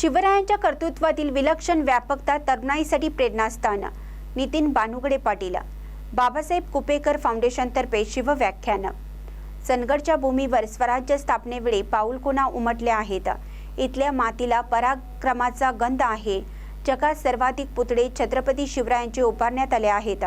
शिवरायांच्या कर्तृत्वातील विलक्षण व्यापकता तरुणाईसाठी प्रेरणास्थान नितीन बानुगडे पाटील. बाबासाहेब कुपेकर फाउंडेशनतर्फे शिवव्याख्यान. सनगडच्या भूमीवर स्वराज्य स्थापनेवेळी पाऊलखुणा उमटल्या आहेत? इथल्या मातीला पराक्रमाचा गंध आहे. जगात सर्वाधिक पुतळे छत्रपती शिवरायांचे उभारण्यात आले आहेत.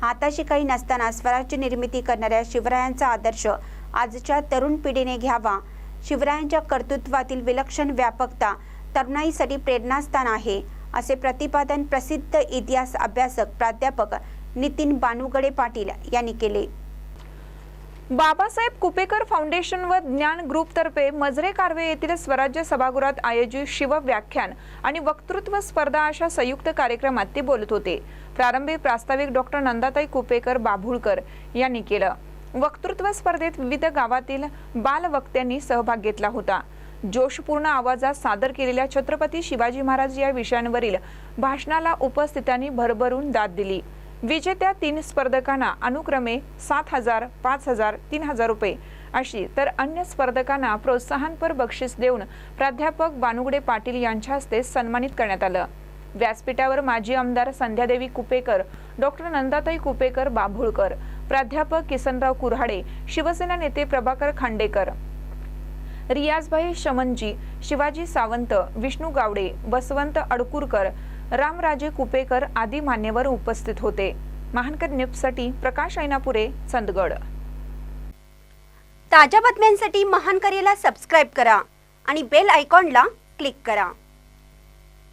हाताशी काही नसताना स्वराज्य निर्मिती करणाऱ्या शिवरायांचा आदर्श आजच्या तरुण पिढीने घ्यावा. शिवरायांच्या कर्तृत्वातील विलक्षण व्यापकता तरुणाईसाठी प्रेरणास्थान आहे असे प्रतिपादन प्रसिद्ध इतिहास अभ्यासक प्राध्यापक नितीन बानुगडे पाटील यांनी केले. बाबासाहेब कुपेकर फाउंडेशन व ज्ञान ग्रुपतर्फे मजरे कारवे येथील स्वराज्य सभागृहात आयोजित शिव व्याख्यान आणि वक्तृत्व स्पर्धा अशा संयुक्त कार्यक्रमात ते बोलत होते. प्रारंभी प्रास्ताविक डॉक्टर नंदाताई कुपेकर बाभुळकर यांनी केलं. वक्तृत्व स्पर्धेत विविध गावातील बालवक्त्यांनी सहभाग घेतला होता. जोशपूर्ण आवाजात सादर केलेल्या छत्रपती शिवाजी महाराज या विषयांवरील भाषणाला उपस्थितांनी भरभरून दाद दिली. विजेत्या तीन स्पर्धकांना अनुक्रमे सात हजार पाच हजार तीन हजार रुपये अशी तर अन्य स्पर्धकांना प्रोत्साहनपर बक्षीस देऊन प्राध्यापक बानुगडे पाटील यांच्या हस्ते सन्मानित करण्यात आलं. व्यासपीठावर माजी आमदार संध्यादेवी कुपेकर डॉक्टर नंदाताई कुपेकर बाभुळकर प्राध्यापक किसनराव कुऱ्हाडे शिवसेना नेते प्रभाकर खांडेकर रियाजभाई शमनजी शिवाजी सावंत विष्णू गावडे बसवंत अडकुरकर रामराजे कुपेकर आदी मान्यवर उपस्थित होते. महानकर न्यूजसाठी प्रकाश ऐनापुरे चंदगड. ताज्या बातम्यांसाठी महान सबस्क्राईब करा आणि बेल आयकॉनला क्लिक करा.